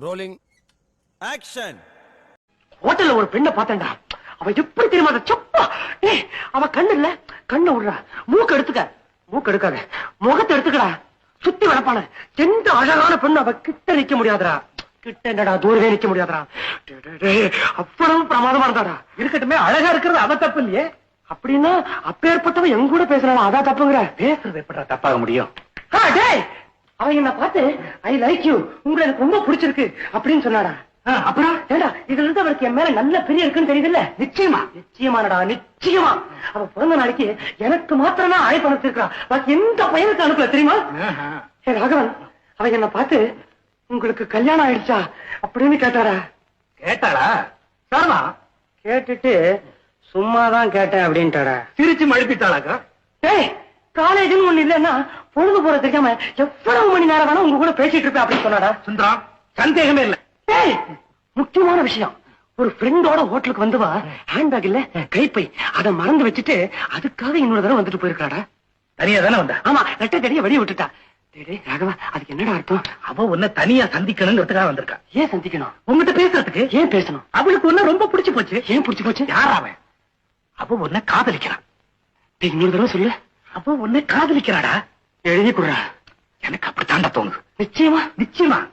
Rolling action ஹோட்டல்ல ஒரு பெண்ணை பார்த்தேன்டா. அவ எப்படி தெரியுமா அந்த சொப்பா! ஏய் அவ கண்ணு இல்ல கண்ணை விடுறா. மூக்கு எடுத்துக்க. மூக்கு எடுக்காத. முகத்தை எடுத்துக்கடா. சுத்தி வளப்பான எந்த அழகான பெண்ணு அவ கிட்ட நிக்க முடியாதுடா. கிட்ட என்னடா தூரவே நிக்க முடியாதுடா. டேய், டேய், டேய், அவ்வளவு பிரமாதமா இருந்தாடா. இருக்கட்டுமே அழகா இருக்கிறது அவ தப்பு இல்லையே. அப்படின்னா அப்பேற்பட்டவ எங்க கூட பேசுறாளா அதான் தப்புங்கிற. பேசுறது எப்படா தப்பாக முடியும்? ஆ, டேய்! அவன் என்ன பார்த்து ஐ லைக் யூ உங்களை எனக்கு ரொம்ப பிடிச்சிருக்கு. அப்படின்னு சொன்னாடா. அப்புறம்? ஏடா இதுல இருந்து அவருக்கு என் மேல நல்ல பிரியம் இருக்குன்னு தெரியுதுல்ல? நிச்சயமா. நிச்சயமானடா நிச்சயமா. அவ பிறந்த நாளைக்கு எனக்கு மாத்திரம் தான் அழைப்பு அனுப்பிச்சிருக்கா பாக்கி எந்த பையனுக்கு அனுப்பல தெரியுமா? ஏ ராகவன் அவன் என்ன பார்த்து உங்களுக்கு கல்யாணம் ஆயிடுச்சா? அப்படின்னு கேட்டாடா. கேட்டாளா? சாரமா கேட்டுட்டு சும்மாதான் கேட்டேன் அப்படின்ட்டாடா. சிரிச்சு மழுப்பிட்டாளாக்கா? ஏய் காலேஜ்னு ஒண்ணு இல்லன்னா பொழுது போற தெரியாம எவ்வளவு மணி நேரம் வேணா உங்க கூட பேசிட்டு இருப்பேன் அப்படின்னு சொன்னாடா. சுந்தரம் சந்தேகமே இல்ல. ஏய் முக்கியமான விஷயம். ஒரு ஃப்ரெண்டோட ஹோட்டலுக்கு வந்துவா ஹேண்ட்பேக் இல்ல கைப்பை. அதை மறந்து வச்சுட்டு அதுக்காக இன்னொரு தடவை வந்துட்டு போயிருக்காடா. தனியா தானே வந்தா? ஆமா ரெட்டை தடிய வெளிய விட்டுட்டா. ராகவா அதுக்கு என்னடா அர்த்தம்? அவ உன்னை தனியா சந்திக்கணுங்கிறதுக்காக வந்திருக்கா. ஏன் சந்திக்கணும்? உங்ககிட்ட பேசுறதுக்கு? ஏன் பேசணும்? அவளுக்கு உன்ன ரொம்ப பிடிச்சு போச்சு. ஏன் பிடிச்சு போச்சு? யார் அவன்? அவ உன்னை காதலிக்கிறான். இன்னொரு தடவை சொல்லு. அவ உன்னை காதலிக்கிறாடா? எழுதி கொடுறா. எனக்கு அப்படித்தாண்டா தோணுது. நிச்சயமா நிச்சயமா.